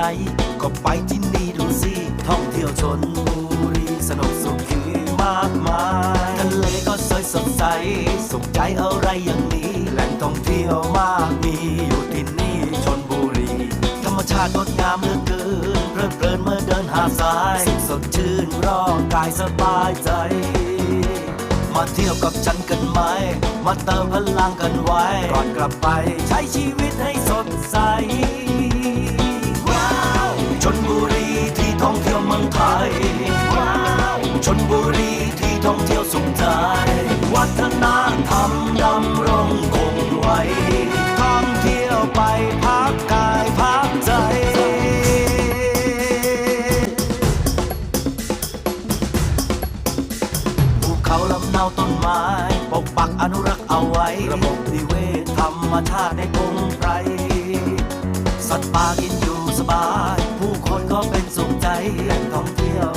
ใจก็ไปที่นี่ดูสิท่องเที่ยวชนบุรีสนุกสุขคืมากมายทะเลก็สวยสดใสสุขใจอะไรอย่างนี้แหล่งท่องเที่ยวมากมีอยู่ที่นี่ชนบุรีธรรมชาติงดงามเหลือเกินเพลิดเพลินเมื่อเดินหาดทรายสดชื่นร่างกายสบายใจมาเที่ยวกับฉันกันไหม มาเติมพลังกันไว้ ก่อนกลับไปใช้ชีวิตให้สดใส ไว้ท่องเที่ยวไปพักกายพักใจ ภูเขาลำเนาต้นไม้ปกปักอนุรักษ์เอาไว้ ระบบนิเวศธรรมชาติในพงไพรสัตว์ป่ากินอยู่สบาย ผู้คนก็เป็นสุขใจแหล่งท่องเที่ยว